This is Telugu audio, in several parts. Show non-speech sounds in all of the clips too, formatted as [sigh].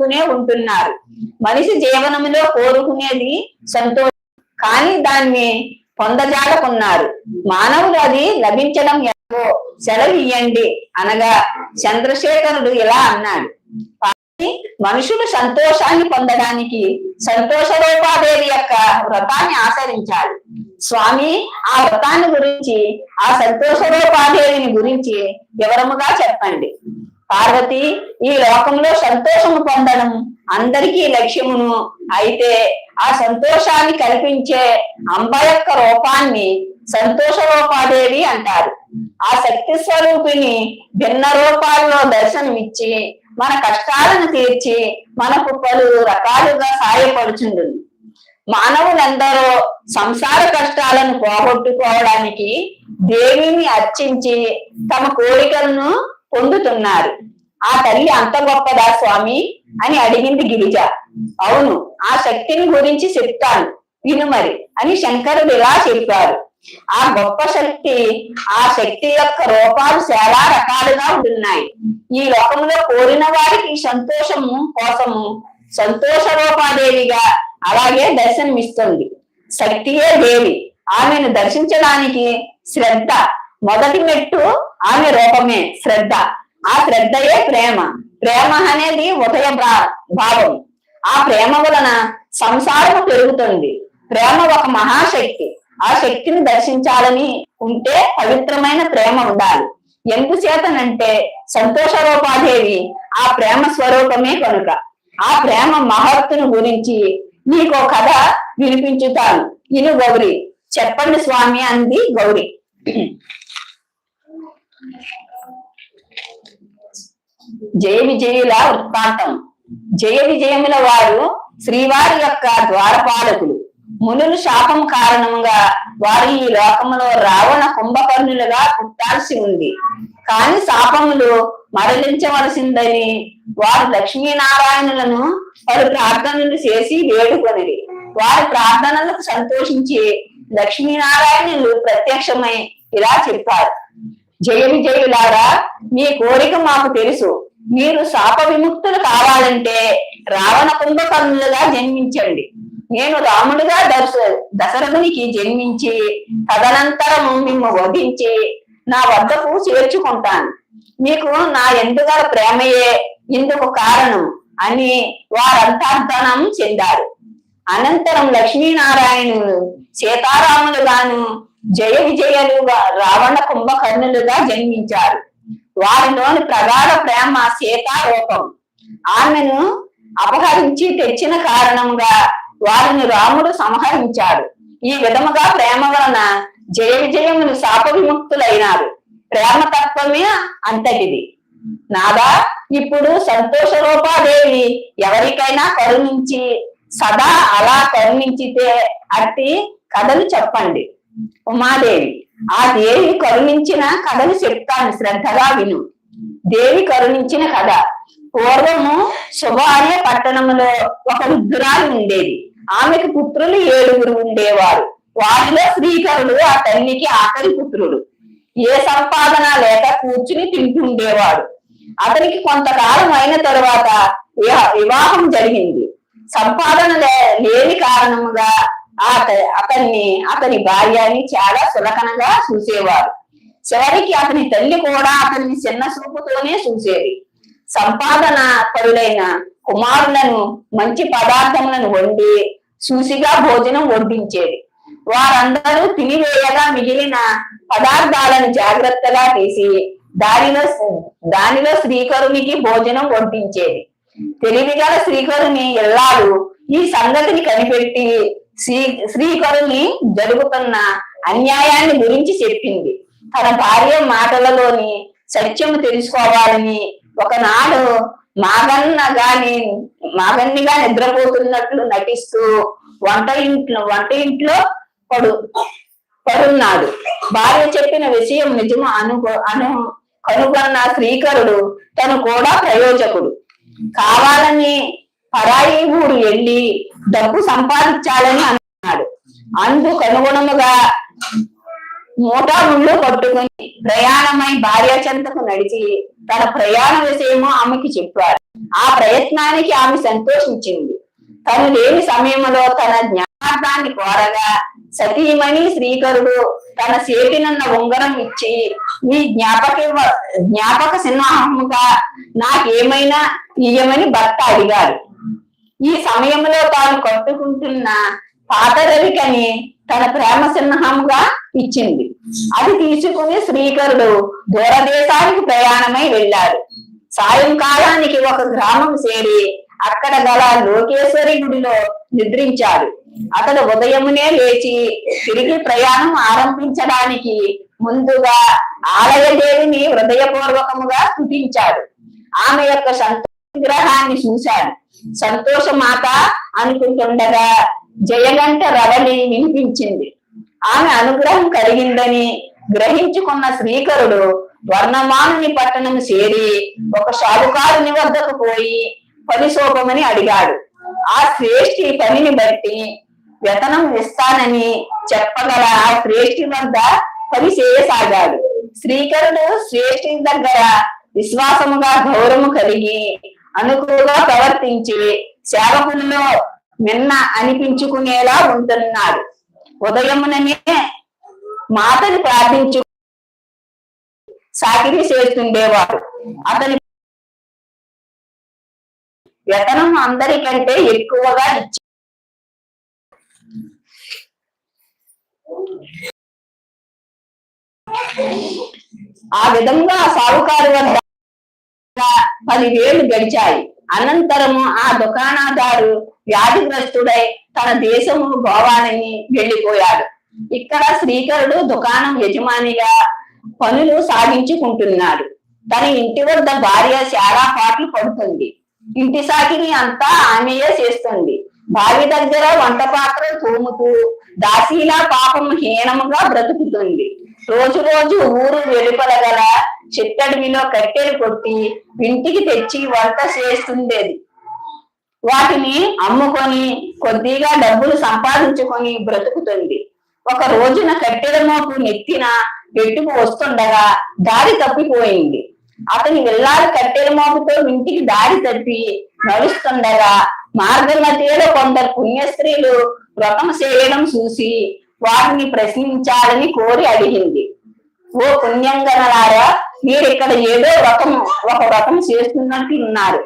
కోరుకునే ఉంటున్నారు. మనిషి జీవనంలో కోరుకునేది సంతోషం. కానీ దాన్ని పొందజాలకున్నారు. మానవులు అది లభించడం ఎలాగో సెలవు ఇయ్యండి అనగా చంద్రశేఖరుడు ఇలా అన్నాడు. మనుషులు సంతోషాన్ని పొందడానికి సంతోష రూపాదేవి యొక్క వ్రతాన్ని ఆచరించాలి. స్వామి ఆ వ్రతాన్ని గురించి ఆ సంతోష రూపాదేవిని గురించి వివరముగా చెప్పండి. పార్వతి ఈ లోకంలో సంతోషము పొందడం అందరికీ లక్ష్యమును. అయితే ఆ సంతోషాన్ని కల్పించే అంబ యొక్క రూపాన్ని సంతోష రూపాదేవి అంటారు. ఆ శక్తి స్వరూపిణి భిన్న రూపాల్లో దర్శనమిచ్చి మన కష్టాలను తీర్చి మనకు పలు రకాలుగా సాయపడుచుండు మానవులందరూ సంసార కష్టాలను పోగొట్టుకోవడానికి దేవిని అర్చించి తమ కోరికలను పొందుతున్నారు. ఆ తల్లి అంత గొప్పదా స్వామి అని అడిగింది గిరిజ. అవును ఆ శక్తిని గురించి చెప్తాను విను మరి అని శంకరుడు ఇలా చెప్పారు ఆ గొప్ప శక్తి ఆ శక్తి యొక్క రూపాలు చాలా రకాలుగా ఉన్నాయి. ఈ లోకంలో కోరిన వారికి సంతోషము కోసము సంతోష రూపాదేవిగా అలాగే దర్శనమిస్తుంది. శక్తియే దేవి. ఆమెను దర్శించడానికి శ్రద్ధ మొదటి మెట్టు ఆమె రూపమే శ్రద్ధ. ఆ శ్రద్ధయే ప్రేమ. ప్రేమ అనేది ఉదయ భావం. ఆ ప్రేమ వలన సంసారం పెరుగుతుంది. ప్రేమ ఒక మహాశక్తి. ఆ శక్తిని దర్శించాలని ఉంటే పవిత్రమైన ప్రేమ ఉండాలి. ఎందుచేతనంటే సంతోష రూపాదేవి ఆ ప్రేమ స్వరూపమే కనుక. ఆ ప్రేమ మహత్తును గురించి నీకు కథ వినిపించుతాను. ఇను గౌరి. చెప్పండి స్వామి అంది గౌరి. జయ విజయుల వృత్తాంతం జయ విజయముల వారు శ్రీవారి యొక్క ద్వారపాలకులు. మునులు శాపం కారణంగా వారు ఈ లోకంలో రావణ కుంభకర్ణులుగా పుట్టాల్సి ఉంది. కాని శాపములు మరలించవలసిందని వారు లక్ష్మీనారాయణులను వారు ప్రార్థనలు చేసి వేడుకొనిది వారి ప్రార్థనలకు సంతోషించి లక్ష్మీనారాయణులు ప్రత్యక్షమై ఇలా చెప్పారు. జయ విజయులారా మీ కోరిక మాకు తెలుసు. మీరు శాప విముక్తులు కావాలంటే రావణ కుంభకర్ణులుగా జన్మించండి. నేను రాముడిగా దర్శ దశరథునికి జన్మించి తదనంతరం మిమ్మ వధించి నా వద్దకు చేర్చుకుంటాను. మీకు నా ఎందుగల ప్రేమయే ఇందుకు కారణం అని వారంతార్థనం చెందారు. అనంతరం లక్ష్మీనారాయణులు సీతారాములుగాను జయ విజయలుగా రావణ కుంభకర్ణులుగా జన్మించారు. వారిలోని ప్రగాఢ ప్రేమ సీతారూపం ఆమెను అపహరించి తెచ్చిన కారణంగా వారిని రాముడు సంహరించాడు. ఈ విధముగా ప్రేమ వలన జయ విజయములు శాప విముక్తులైనారు ప్రేమ తత్వమే అంతటిది. నాదా ఇప్పుడు సంతోష రూపాదేవి ఎవరికైనా కరుణించి సదా అలా కరుణించితే అట్టి కథలు చెప్పండి. ఉమాదేవి ఆ దేవి కరుణించిన కథను చెప్తాను శ్రద్ధగా విను. దేవి కరుణించిన కథ. పూర్వము శుభార్య పట్టణంలో ఒక వృద్ధురాలు ఉండేది. ఆమెకు పుత్రులు ఏడుగురు ఉండేవారు. వారిలో శ్రీకరుడు ఆ తల్లికి ఆఖరి పుత్రుడు. ఏ సంపాదన లేక కూర్చుని తింటుండేవాడు. అతనికి కొంతకాలం అయిన తరువాత వివాహం జరిగింది. సంపాదన లే- లేని కారణముగా అతన్ని అతని భార్యని చాలా సులకనగా చూసేవారు. చివరికి అతని తల్లి కూడా అతన్ని చిన్న చూపుతోనే చూసేది. సంపాదన పరులైన కుమారులను మంచి పదార్థములను వండి చూసిగా భోజనం వడ్డించేది. వారందరూ తినివేయగా మిగిలిన పదార్థాలను జాగ్రత్తగా తీసి దానిలో దానిలో శ్రీకరునికి భోజనం వడ్డించేది. తెలివిగల శ్రీకరుని ఎల్లారు ఈ సంగతిని కనిపెట్టి శ్రీ శ్రీకరుని జరుగుతున్న అన్యాయాన్ని గురించి చెప్పింది. తన భార్య మాటలలోని సత్యము తెలుసుకోవాలని ఒకనాడు మాగన్న గాని మాగన్నిగా నిద్రపోతున్నట్లు నటిస్తూ వంట ఇంట్లో వంట ఇంట్లో పడు పడున్నాడు. భార్య చెప్పిన విషయం నిజము అనుకో అను కనుగొన్న శ్రీకరుడు తను కూడా ప్రయోజకుడు. కావాలని పరాయి ఊరు వెళ్ళి డబ్బు సంపాదించాలని అన్నాడు. అందుకు అనుగుణముగా మోటా ముళ్ళు పట్టుకుని ప్రయాణమై భార్య చెంతకు నడిచి తన ప్రయాణ విషయము ఆమెకి చెప్పారు ఆ ప్రయత్నానికి ఆమె సంతోషించింది. తను లేని సమయంలో తన జ్ఞానార్థాన్ని కోరగా సతీమణి శ్రీకరుడు తన చేతినున్న ఉంగరం ఇచ్చి నీ జ్ఞాపక జ్ఞాపక సింహముగా నాకేమైనా ఇయ్యమని భర్త అడిగాడు. ఈ సమయంలో తాను కట్టుకుంటున్న పాతరవికని తన ప్రేమ సింహంగా ఇచ్చింది. అది తీసుకుని శ్రీకరుడు దూరదేశానికి ప్రయాణమై వెళ్ళాడు. సాయంకాలానికి ఒక గ్రామం చేరి అక్కడ గల లోకేశ్వరి గుడిలో నిద్రించాడు. అతడు ఉదయమునే లేచి తిరిగి ప్రయాణం ఆరంభించడానికి ముందుగా ఆలయ దేవిని హృదయపూర్వకముగా స్థుతించాడు. ఆమె యొక్క సంతోష విగ్రహాన్ని చూశాడు. సంతోషమాత అనుకుంటుండగా జయగంట రవలి వినిపించింది. ఆమె అనుగ్రహం కలిగిందని గ్రహించుకున్న శ్రీకరుడు వర్ణమానుని పట్టణం చేరి ఒక షావుకారుని వద్దకు పోయి పని శోభమని అడిగాడు. ఆ శ్రేష్ఠి పనిని బట్టి వ్యతనం ఇస్తానని చెప్పగల ఆ శ్రేష్ఠి వద్ద పని చేయసాగాడు. శ్రీకరుడు శ్రేష్ఠి దగ్గర విశ్వాసముగా గౌరవము కలిగి అనుకుగా ప్రవర్తించి సేవకుల్లో నిన్న అనిపించుకునేలా ఉంటున్నాడు. ఉదయముననే మాతని ప్రార్థించు సాకిరి చేస్తుండేవాడు. అతని వ్యతనం అందరికంటే ఎక్కువగా ఇచ్చి ఆ విధంగా సావుకారు వద్ద పదివేలు గడిచాయి. అనంతరము ఆ దుకాణదారు వ్యాధిగ్రస్తుడై తన దేశము గోవాలని వెళ్ళిపోయాడు. ఇక్కడ శ్రీకరుడు దుకాణం యజమానిగా పనులు సాగించుకుంటున్నాడు. తన ఇంటి వద్ద భార్య చాలా పాటలు పడుతుంది. ఇంటి సాకిని అంతా ఆమెయే చేస్తుంది. బావి దగ్గర వంట పాత్రలు తోముతూ దాసీలా పాపం హీనముగా బ్రతుకుతుంది. రోజు రోజు ఊరు వెలుపల గల చిట్టడివిలో కట్టెలు కొట్టి ఇంటికి తెచ్చి వంట చేస్తుండేది. వాటిని అమ్ముకొని కొద్దిగా డబ్బులు సంపాదించుకొని బ్రతుకుతుంది. ఒక రోజున కట్టెల మోపు నెత్తిన గెట్టుకు వస్తుండగా దారి తప్పిపోయింది. అతని వెళ్ళాలి కట్టెల మోపుతో ఇంటికి దారి తప్పి నడుస్తుండగా మార్గం మధ్యలో కొందరు పుణ్యస్త్రీలు వ్రతం చేయడం చూసి వారిని ప్రశ్నించాలని కోరి అడిగింది. ఓ పుణ్యంగనలారా మీరు ఇక్కడ ఏదో వ్రతం ఒక వ్రతం చేస్తున్నట్టు ఉన్నారు.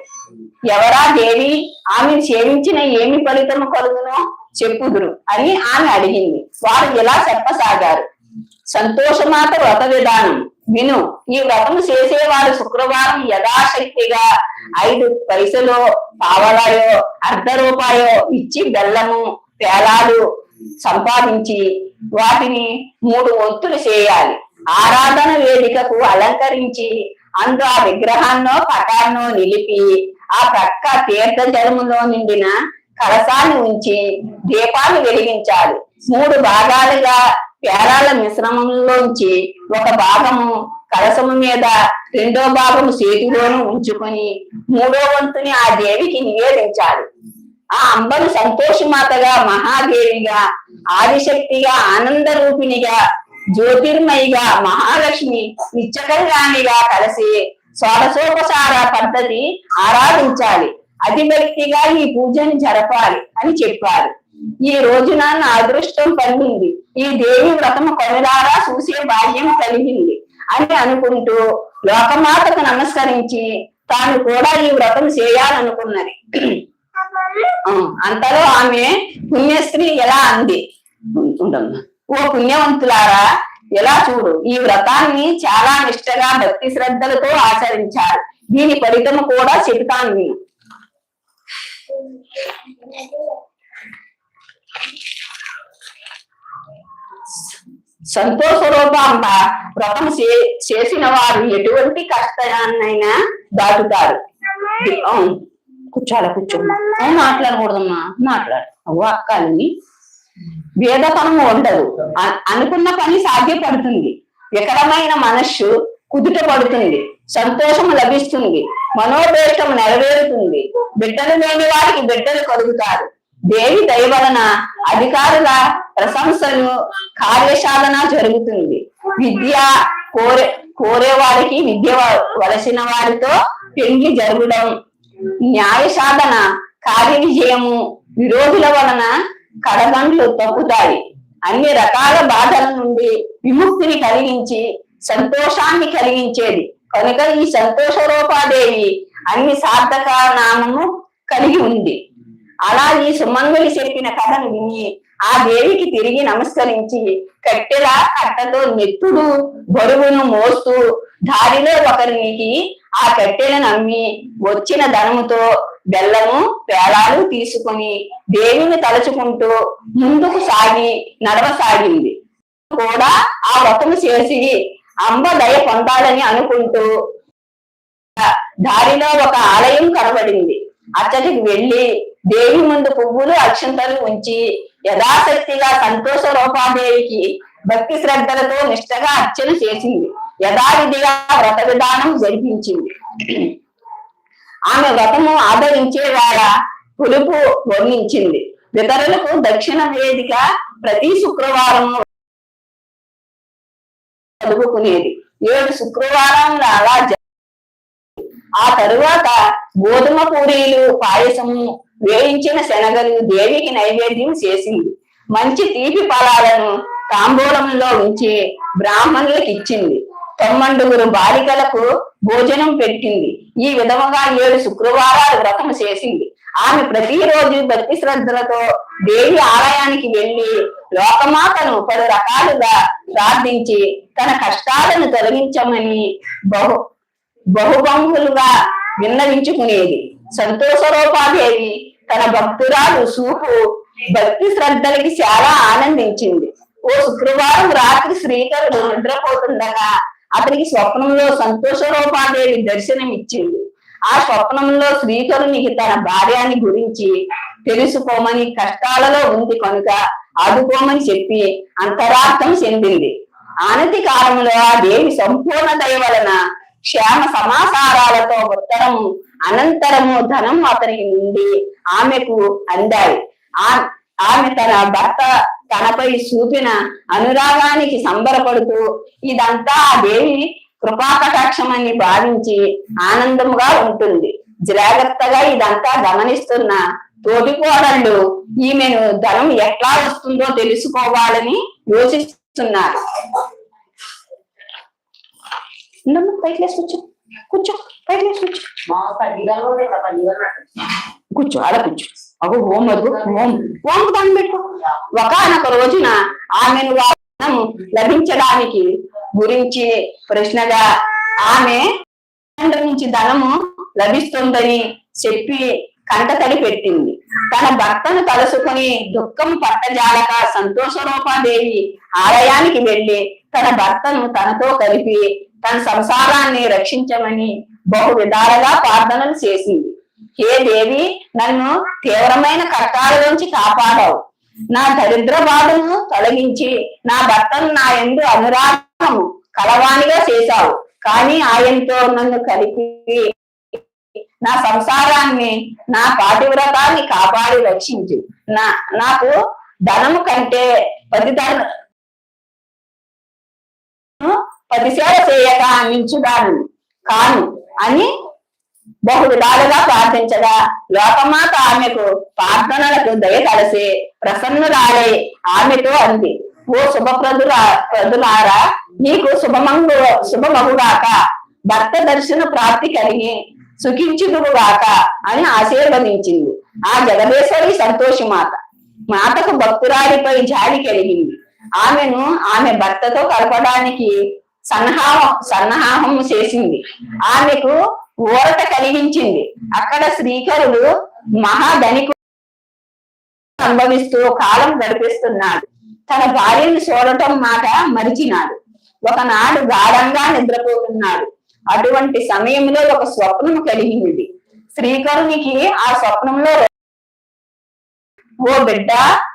ఎవరా దేవి? ఆమె సేవించిన ఏమి ఫలితం కలుగునో? చెప్పుదురు అని ఆమె అడిగింది. వారు ఇలా చెప్పసాగారు. సంతోషమాత వ్రత విధానం. విను ఈ వ్రతం చేసేవారు శుక్రవారం యథాశక్తిగా ఐదు పైసలో పావలాయో అర్ధ రూపాయో ఇచ్చి బెల్లము పేలాలు సంపాదించి వాటిని మూడు వంతులు చేయాలి. ఆరాధన వేదికకు అలంకరించి అందు ఆ విగ్రహాన్నో పటాన్నో నిలిపి ఆ ప్రక్క తీర్థ జలములో నిండిన కలసాన్ని ఉంచి దీపాలు వెలిగించాలి. మూడు భాగాలుగా పేరాల మిశ్రమంలోంచి ఒక భాగము కలసము మీద రెండో భాగము చేతిలోను ఉంచుకొని మూడో వంతుని ఆ దేవికి నివేదించాలి. ఆ అంబను సంతోషమాతగా మహాదేవిగా ఆదిశక్తిగా ఆనంద రూపిణిగా జ్యోతిర్మయిగా మహాలక్ష్మి నిత్యకల్యాణిగా కలిసి షోడశోపసార పద్ధతి ఆరాధించాలి. అతిభక్తిగా ఈ పూజని జరపాలి అని చెప్పారు. ఈ రోజున నా అదృష్టం పండింది ఈ దేవి వ్రతము కొనదారా చూసే భాగ్యం కలిగింది అని అనుకుంటూ లోకమాతకు నమస్కరించి తాను కూడా ఈ వ్రతం చేయాలనుకున్నది. అంతలో ఆమె పుణ్యస్త్రీ ఎలా అంది? ఉంటుందా ఓ పుణ్యవంతులారా ఎలా చూడు ఈ వ్రతాన్ని చాలా నిష్టగా భక్తి శ్రద్ధలతో ఆచరించారు. దీని ఫలితము కూడా చెబుతాను నేను సంతోషరూపాంబ వ్రతం చే- చేసిన వారు ఎటువంటి కష్టాన్నైనా దాటుతారు. అవును. కూర్చోాల కూర్చోమ్మా. అవును, మాట్లాడకూడదమ్మా? మాట్లాడు. అవ్వ అక్కని వేదతనం ఉండదు. అనుకున్న పని సాధ్యపడుతుంది. వికలమైన మనస్సు కుదుట పడుతుంది సంతోషం లభిస్తుంది. మనోభేష్టం నెరవేరుతుంది. బిడ్డలు లేని వారికి బిడ్డలు కలుగుతారు. దేవి దయ వలన అధికారుల ప్రశంసలు కార్యసాధన జరుగుతుంది. విద్య కోరే కోరేవాడికి విద్య వలసిన వారితో పెళ్ళి జరగడం. న్యాయ సాధన కార్య విజయము విరోధుల వలన కడగండ్లు తప్పుతాయి అన్ని రకాల బాధల నుండి విముక్తిని కలిగించి సంతోషాన్ని కలిగించేది. కనుక ఈ సంతోష రూపాదేవి అన్ని సార్థక నామము కలిగి ఉంది. అలా ఈ సుమంగులి చెప్పిన కథను విని ఆ దేవికి తిరిగి నమస్కరించి కట్టెల కట్టతో నెత్తుడు బరువును మోస్తూ దారిలో ఒకరికి ఆ కట్టెలను అమ్మి వచ్చిన ధనముతో బెల్లము పేలాలు తీసుకుని దేవిని తలుచుకుంటూ ముందుకు సాగి నడవసాగింది. కూడా ఆ వ్రతము చేసి అంబ దయ పొందాలని అనుకుంటూ దారిలో ఒక ఆలయం కనబడింది. అతడికి వెళ్ళి దేవి ముందు పువ్వులు అక్షంతలు ఉంచి యథాశక్తిగా సంతోష రూపాదేవికి భక్తి శ్రద్ధలతో నిష్టగా అర్చన చేసింది. యథావిధిగా వ్రత విధానం జరిపించింది. ఆమె వ్రతము ఆదరించేవాడ పులుపు వర్ణించింది ఇతరులకు దక్షిణ వేదిక ప్రతి శుక్రవారం చదువుకునేది. ఏడు శుక్రవారం అలా ఆ తరువాత గోధుమ పూరీలు పాయసము వేయించిన శనగలు దేవికి నైవేద్యం చేసింది. మంచి తీపి ఫలాలను తాంబూలంలో ఉంచి బ్రాహ్మణులకు ఇచ్చింది తొమ్మండుగురు బాలికలకు భోజనం పెట్టింది. ఈ విధముగా ఏడు శుక్రవారాలు వ్రతం చేసింది. ఆమె ప్రతిరోజు భక్తి శ్రద్ధలతో దేవి ఆలయానికి వెళ్ళి లోకమాతను పలు రకాలుగా ప్రార్థించి తన కష్టాలను తొలగించమని బహు బహుబంహులుగా విన్నవించుకునేది. సంతోషరూపాదేవి తన భక్తురాలు సూపు భక్తి శ్రద్ధలకి చాలా ఆనందించింది. ఓ శుక్రవారం రాత్రి శ్రీకరుడు నిద్రపోతుండగా అతనికి స్వప్నంలో సంతోషరూపాదేవి దర్శనం ఇచ్చింది ఆ స్వప్నంలో శ్రీకరునికి తన భార్యాన్ని గురించి తెలుసుకోమని కష్టాలలో ఉంది కనుక ఆదుకోమని చెప్పి అంతరార్థం చెందింది. ఆనతి కాలంలో ఆ దేవి సంపూర్ణ దయ వలన క్షేమ సమాచారాలతో ఉత్తరము అనంతరము ధనం అతనికి నుండి ఆమెకు అందాయి. ఆ- ఆమె తన భర్త తనపై చూపిన అనురాగానికి సంబరపడుతూ ఇదంతా ఆ దేవి కృపాకటాక్షమని భావించి ఆనందముగా ఉంటుంది. జాగ్రత్తగా ఇదంతా గమనిస్తున్న తోటి కోడళ్ళు ఈమెను ధనం ఎట్లా వస్తుందో తెలుసుకోవాలని యోచిస్తున్నారు. పైకి కూర్చో. కూర్చో పైకి కూర్చో ఆడ కూర్చో. అప్పుడు ఓం అదుగు ఓం ఓం దాన్ని పెట్టుకో. ఒకనొక రోజున ఆమెను వాహనం లభించడానికి గురించి ప్రశ్నగా ఆమె నుంచి ధనము లభిస్తుందని చెప్పి కంటతడి పెట్టింది. తన భర్తను తలుసుకుని దుఃఖం పట్టజాలక సంతోషరూపాదేవి ఆలయానికి వెళ్ళి తన భర్తను తనతో కలిపి తన సంసారాన్ని రక్షించమని బహు విధాలుగా ప్రార్థనలు చేసింది. హే దేవి నన్ను తీవ్రమైన కష్టాలలోంచి కాపాడావు. నా దరిద్ర బాధను తొలగించి నా భర్తను నా ఎందు అనురాగము కలవానిగా చేశావు. కానీ ఆయనతో నన్ను కలిపి నా సంసారాన్ని నా పాతివ్రతాన్ని కాపాడి రక్షించు. నా నాకు ధనము కంటే పది ధన పదిసేవ చేయక నించుదాను కాను అని బహు విధాలుగా ప్రార్థించగా లోకమాత ఆమెకు ప్రార్థనలకు దయ కలిసి ప్రసన్నురాలై ఆమెతో అంది. ఓ శుభప్రదురా ప్రదులారా నీకు శుభమంగు శుభమగుగాక. భర్త దర్శన ప్రాప్తి కలిగి సుఖించుదుగాక అని ఆశీర్వదించింది. ఆ జగదేశ్వరి సంతోషి మాత మాతకు భక్తురాలిపై జాలి కలిగింది. ఆమెను ఆమె భర్తతో కలపడానికి సన్నాహం సన్నాహం చేసింది. ఆమెకు ఊరట కలిగించింది. అక్కడ శ్రీకరుడు మహాధనికు అనుభవిస్తూ కాలం గడిపిస్తున్నాడు. తన భార్యను చూడటం మాట మరిచినాడు. ఒకనాడు గాఢంగా నిద్రపోతున్నాడు. అటువంటి సమయంలో ఒక స్వప్నం కలిగింది. శ్రీకరునికి ఆ స్వప్నంలో ఓ బిడ్డ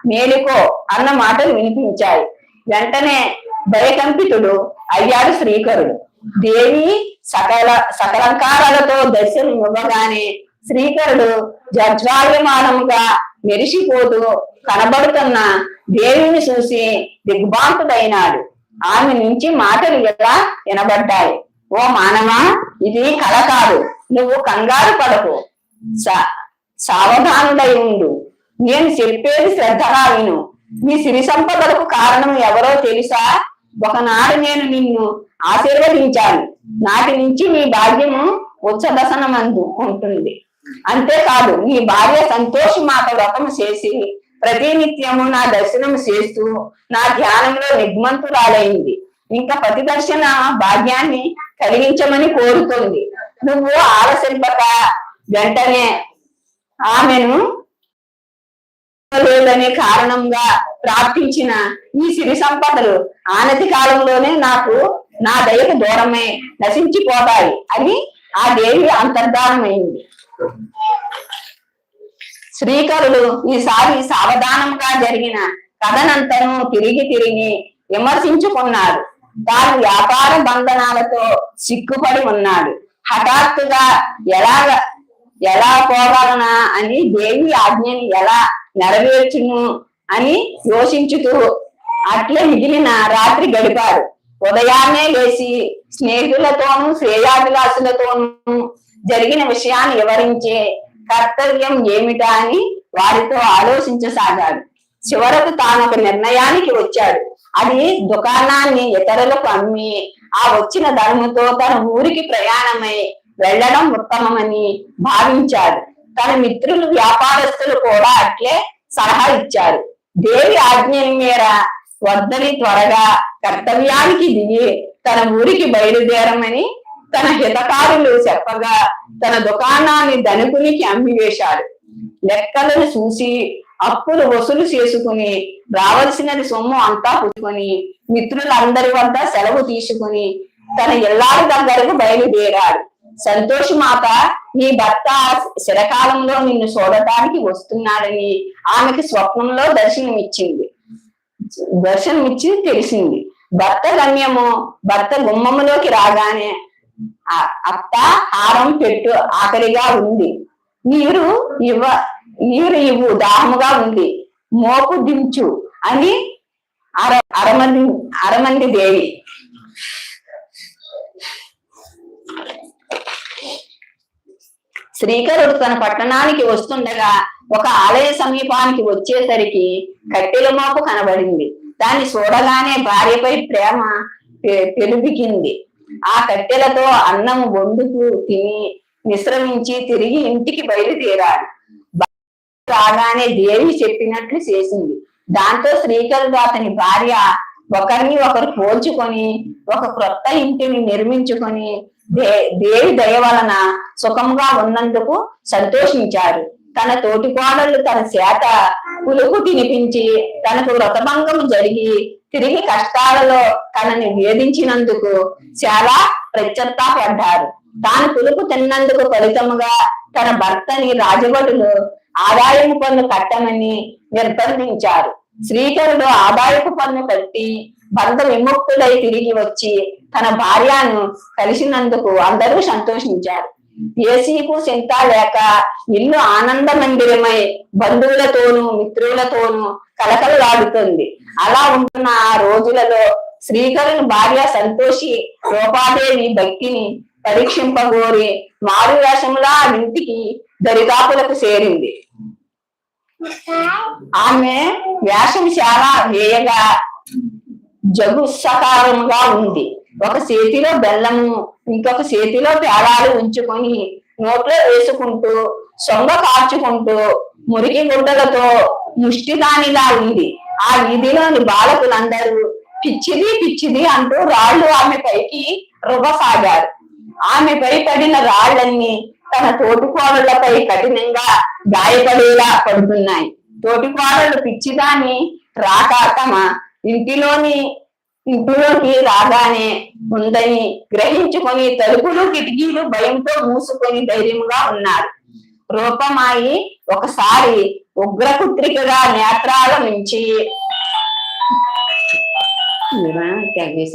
మేలుకో అన్న మాటలు వినిపించాయి. వెంటనే భయకంపితుడు అయ్యాడు శ్రీకరుడు. దేవి సకల సకలంకారాలతో దర్శనం ఇవ్వగానే శ్రీకరుడు జజ్వాయమానముగా మెరిసిపోతూ కనబడుతున్న దేవిని చూసి దిగ్భాంతుడైనాడు ఆమె నుంచి మాటలు ఎలా వినబడ్డాయి? ఓ మానవా ఇది కల కాదు. నువ్వు కంగారు పడకు. సా- సావధానుడై ఉండు. నేను చెప్పేది శ్రద్ధగా విను. నీ సిరి సంపదలకు కారణం ఎవరో తెలుసా? ఒకనాడు నేను నిన్ను ఆశీర్వదించాను. నాటి నుంచి నీ భాగ్యము ఉచ్చదసనమందు ఉంటుంది. అంతేకాదు నీ భార్య సంతోషి మాట వ్రతము చేసి ప్రతినిత్యము నా దర్శనం చేస్తూ నా ధ్యానంలో నిగ్మంతురాలైంది. ఇంకా ప్రతి దర్శన భాగ్యాన్ని కలిగించమని కోరుతోంది. నువ్వు ఆలసింపక వెంటనే ఆమెను లేదనే కారణంగా ప్రార్థించిన ఈ సిరి సంపదలు ఆనతి కాలంలోనే నాకు నా దయకు దూరమే నశించిపోతాయి అని ఆ దేవి అంతర్ధానమైంది. శ్రీకరుడు ఈసారి సావధానంగా జరిగిన కథనంతను తిరిగి తిరిగి విమర్శించుకున్నాడు తాను వ్యాపార బంధనాలతో సిక్కుపడి ఉన్నాడు. హఠాత్తుగా ఎలాగ ఎలా పోగలనా అని దేవి ఆజ్ఞని ఎలా నెరవేర్చును అని యోచించుతూ అట్లే మిగిలిన రాత్రి గడిపారు ఉదయాన్నే లేచి స్నేహితులతోనూ శ్రేయాభిలాసులతోనూ జరిగిన విషయాన్ని వివరించే కర్తవ్యం ఏమిటా అని వారితో ఆలోచించసాగాడు. చివరకు తాను ఒక నిర్ణయానికి వచ్చాడు. అది దుకాణాన్ని ఇతరులకు అమ్మి ఆ వచ్చిన ధనముతో తన ఊరికి ప్రయాణమై వెళ్ళడం ఉత్తమమని భావించాడు. తన మిత్రులు వ్యాపారస్తులు కూడా అట్లే సలహా ఇచ్చారు. దేవి ఆజ్ఞ మేర వద్దని త్వరగా కర్తవ్యానికి దిగి తన ఊరికి బయలుదేరమని తన హితకారులు చెప్పగా తన దుకాణాన్ని ధనుకునికి అమ్మివేశాడు. లెక్కలను చూసి అప్పులు వసూలు చేసుకుని రావలసినది సొమ్ము అంతా పుచ్చుకొని మిత్రులందరి వద్ద సెలవు తీసుకుని తన ఇల్లారి దగ్గరకు బయలుదేరాడు. సంతోషి మాత నీ భర్త శిరకాలంలో నిన్ను చూడటానికి వస్తున్నాడని ఆమెకి స్వప్నంలో దర్శనమిచ్చింది. దర్శనమిచ్చి తెలిసింది. భర్త గమ్యము భర్త గుమ్మములోకి రాగానే అత్త హారం పెట్టు ఆకలిగా ఉంది. నీరు ఇవ్వ నీరు ఇవ్వు దాహముగా ఉంది. మోపు దించు అని అర అరమంది అరమంది దేవి శ్రీకరుడు తన పట్టణానికి వస్తుండగా ఒక ఆలయ సమీపానికి వచ్చేసరికి కట్టెల మోపు కనబడింది. దాన్ని చూడగానే భార్యపై ప్రేమ పె- పెలుబికింది ఆ కట్టెలతో అన్నం వండుకు తిని విశ్రమించి తిరిగి ఇంటికి బయలుదేరాడు. రాగానే దేవి చెప్పినట్లు చేసింది. దాంతో శ్రీకరుడు అతని భార్య ఒకరిని ఒకరు పోల్చుకొని ఒక క్రొత్త ఇంటిని నిర్మించుకొని దేవి దయ వలన సుఖంగా ఉన్నందుకు సంతోషించారు. తన తోటి కోడళ్ళు తన చేత పులుకు తినిపించి తనకు వ్రతభంగం జరిగి తిరిగి కష్టాలలో తనని వేధించినందుకు చాలా ప్రత్యర్థపడ్డారు తాను పులుపు తిన్నందుకు ఫలితముగా తన భర్తని రాజభటులు ఆదాయపు పన్ను కట్టమని నిర్బంధించారు. శ్రీకరుడు ఆదాయపు పన్ను కట్టి బంధ విముక్తుడై తిరిగి వచ్చి తన భార్యను కలిసినందుకు అందరూ సంతోషించారు. ఏసీకు చింత లేక ఇల్లు ఆనంద మందిరమై బంధువులతోనూ మిత్రులతోనూ కలకలలాడుతుంది. అలా ఉంటున్న ఆ రోజులలో శ్రీకరుని భార్య సంతోషి రూపాదేవి భక్తిని పరీక్షింపగోరి మారు వేషములా ఆ ఇంటికి దరిదాపులకు చేరింది. ఆమె వేషం చాలా వేయగా జగుత్సకారంగా ఉంది. ఒక చేతిలో బెల్లము ఇంకొక చేతిలో పేలాలు ఉంచుకొని నోట్లో వేసుకుంటూ సొంగ కార్చుకుంటూ మురికి గుడ్డలతో ముష్టిదానిలా ఉంది. ఆ వీధిలోని బాలకులందరూ పిచ్చిది పిచ్చిది అంటూ రాళ్ళు ఆమె పైకి రువ్వసాగారు. ఆమెపై పడిన రాళ్ళన్నీ తన తోటికోడలపై కఠినంగా గాయపడేలా పడుతున్నాయి. తోటికోడలు పిచ్చిదాని రాక తమ ఇంటిలోని ఇంట్లోకి రాగానే ఉందని గ్రహించుకొని తలుపులు కిటికీలు భయంతో మూసుకొని ధైర్యంగా ఉన్నారు. రూపమాయి ఒకసారి ఉగ్రపుత్రికగా నేత్రాల నుంచి తెగ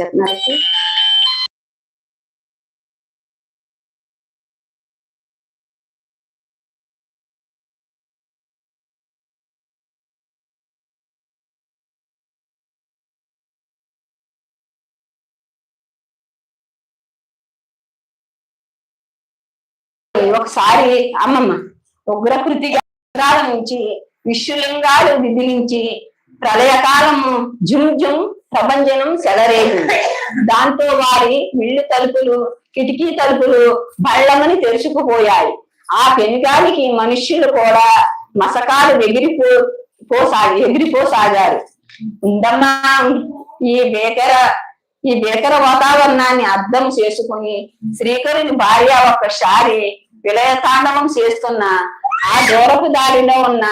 ఒకసారి అమ్మమ్మ ఉగ్రకృతిగా నుంచి విశ్వలింగాలు విధిలించి ప్రళయకాలము జుమ్ జుమ్ ప్రభంజనం సెలరేగింది దాంతో వారి ఇళ్ళు తలుపులు కిటికీ తలుపులు బళ్ళమని తెరుచుకుపోయాయి. ఆ పెనుగాలికి మనుష్యులు కూడా మసకాలు ఎగిరిపో పోసాగి ఎగిరిపోసాగారు. ఉందమ్మా ఈ బేకర ఈ బేకర వాతావరణాన్ని అర్థం చేసుకుని శ్రీకరుని భార్య ఒక్కసారి విలయతాండవం చేస్తున్న ఆ దూరపు దారిలో ఉన్న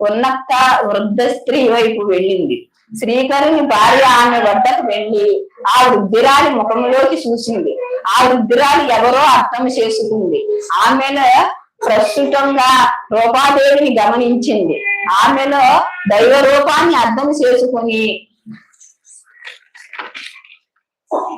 ఉన్నత వృద్ధ స్త్రీ వైపు వెళ్ళింది. శ్రీకరుని భార్య ఆమె వద్దకు వెళ్ళి ఆ వృద్ధిరాలి ముఖంలోకి చూసింది. ఆ వృద్ధిరాలి ఎవరో అర్థం చేసుకుంది. ఆమెలో ప్రస్తుతంగా రూపాదేవిని గమనించింది. ఆమెలో దైవ రూపాన్ని అర్థం చేసుకుని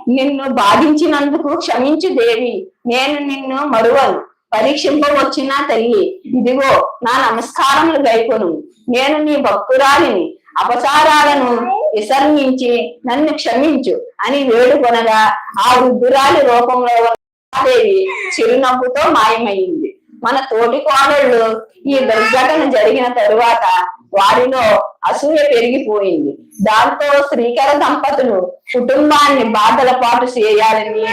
నిన్ను బాధించినందుకు క్షమించు దేవి నేను నిన్ను మరువను. పరీక్షింపవచ్చిన తల్లి ఇదిగో నా నమస్కారములు గైకొను. నేను నీ భక్తురాలిని అపచారాలను విసర్మించి నన్ను క్షమించు అని వేడుకొనగా ఆ వృద్ధురాలి రూపంలో ఉన్న దేవి చిరునవ్వుతో మాయమైంది. మన తోటి కోడళ్ళు ఈ దుర్ఘటన జరిగిన తరువాత వారిలో అసూయ పెరిగిపోయింది. దాంతో శ్రీకర దంపతులు కుటుంబాన్ని బాధల పాటు చేయాలని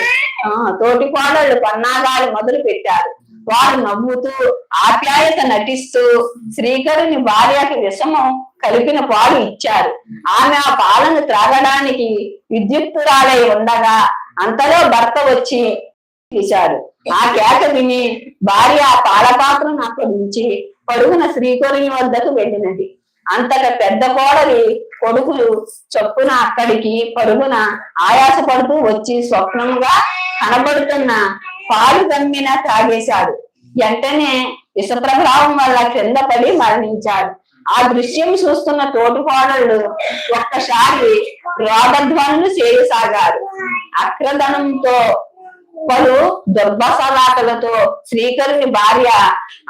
ఆ, తోటి కోడళ్ళు పన్నాగాలు మొదలు పెట్టారు వారు నవ్వుతూ ఆప్యాయత నటిస్తూ శ్రీకరుని భార్యకి విషమం కలిపిన పాలు ఇచ్చారు. ఆమె ఆ పాలను త్రాగడానికి విద్యుత్తురాలై ఉండగా అంతలో భర్త వచ్చి తీశాడు. ఆ కేక విని భార్య ఆ పాలపాత్రను అక్కడి నుంచి శ్రీకరుని వద్దకు వెళ్ళినది. అంతట పెద్ద కోడలి కొడుకులు చొప్పున అక్కడికి పరుగున ఆయాసపడుతూ వచ్చి స్వప్నంగా కనబడుతున్న పాలు గమ్మిన తాగేశాడు. వెంటనే విషప్రభావం వల్ల క్రింద పడి మరణించాడు. ఆ దృశ్యం చూస్తున్న తోటి ఒక్కసారి రోగధ్వనులు చేయసాగారు. అక్రధనంతో పలు దుర్భసలాటలతో శ్రీకరుని భార్య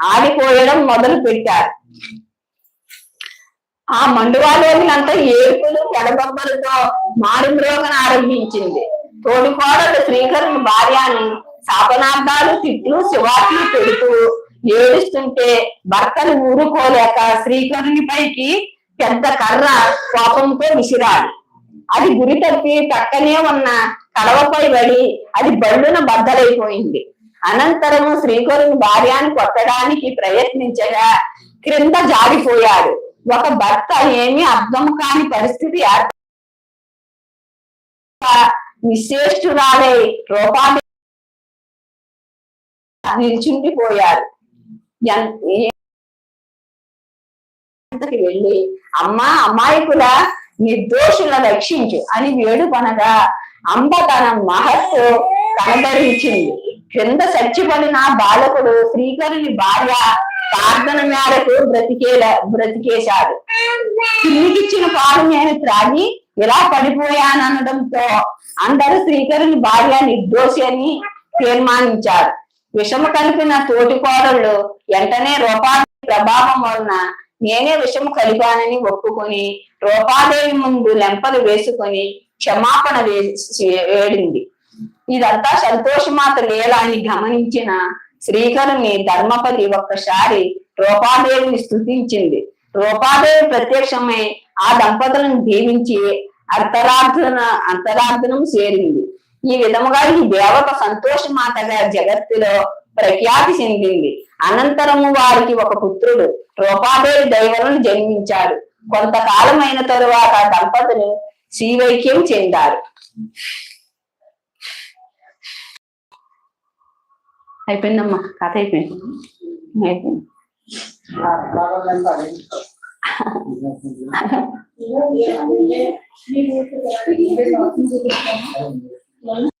ఆడిపోయడం మొదలు పెట్టారు ఆ మండువాలోనంతా ఏర్పులు ఎడబొబ్బలతో మారుమ్రోగన ఆరంభించింది. తోడికోడలు శ్రీకరుని భార్యని శాపనార్థాలు తిట్లు శివాట్లు పెడుతూ ఏడుస్తుంటే భర్తను ఊరుకోలేక శ్రీకరుని పైకి పెద్ద కర్ర కోపంతో విసిరాడు. అది గురి తప్పి పక్కనే ఉన్న కడవపై పడి అది బళ్ళున బద్దలైపోయింది. అనంతరము శ్రీకరుని భార్యను కొట్టడానికి ప్రయత్నించగా క్రింద జారిపోయాడు. ఒక భర్త ఏమీ అర్థం కాని పరిస్థితి ఏర్ప రూపాన్ని నిల్చుండిపోయారు. ఎన్- వెళ్ళి అమ్మా అమాయకుల నిర్దోషుల రక్షించు అని వేడుకొనగా అంబ తన మహత్తు కనబరించింది. క్రింద చచ్చిపడిన బాలకుడు శ్రీకరుని భార్య ప్రార్థన మేరకు బ్రతికేలా బ్రతికేశాడు. తిరిగిచ్చిన పాలు నేను త్రాగి ఇలా పడిపోయాననడంతో అందరూ శ్రీకరుని భార్య నిర్దోషి అని తీర్మానించారు. విషము కలిపిన తోటి కోడళ్ళు వెంటనే రూపాదేవి ప్రభావం వలన నేనే విషము కలిపానని ఒప్పుకొని రూపాదేవి ముందు లెంపలు వేసుకొని క్షమాపణ వేసి వేడింది. ఇదంతా సంతోషమాత లీల అని గమనించిన శ్రీకరుని ధర్మపతి ఒక్కసారి రూపాదేవిని స్థుతించింది రూపాదేవి ప్రత్యక్షమై ఆ దంపతులను దీవించి అంతరార్థన అంతరార్థనం చేరింది. ఈ విధముగా ఈ దేవత సంతోషమాతగా జగత్తులో ప్రఖ్యాతి చెందింది. అనంతరము వారికి ఒక పుత్రుడు రూపాదేవి దైవలను జన్మించాడు. కొంతకాలమైన తరువాత దంపతులు శ్రీవైక్యం చెందారు. అయిపోయిందమ్మా కథ అయిపోయింది. అయిపోయింది. [laughs] loan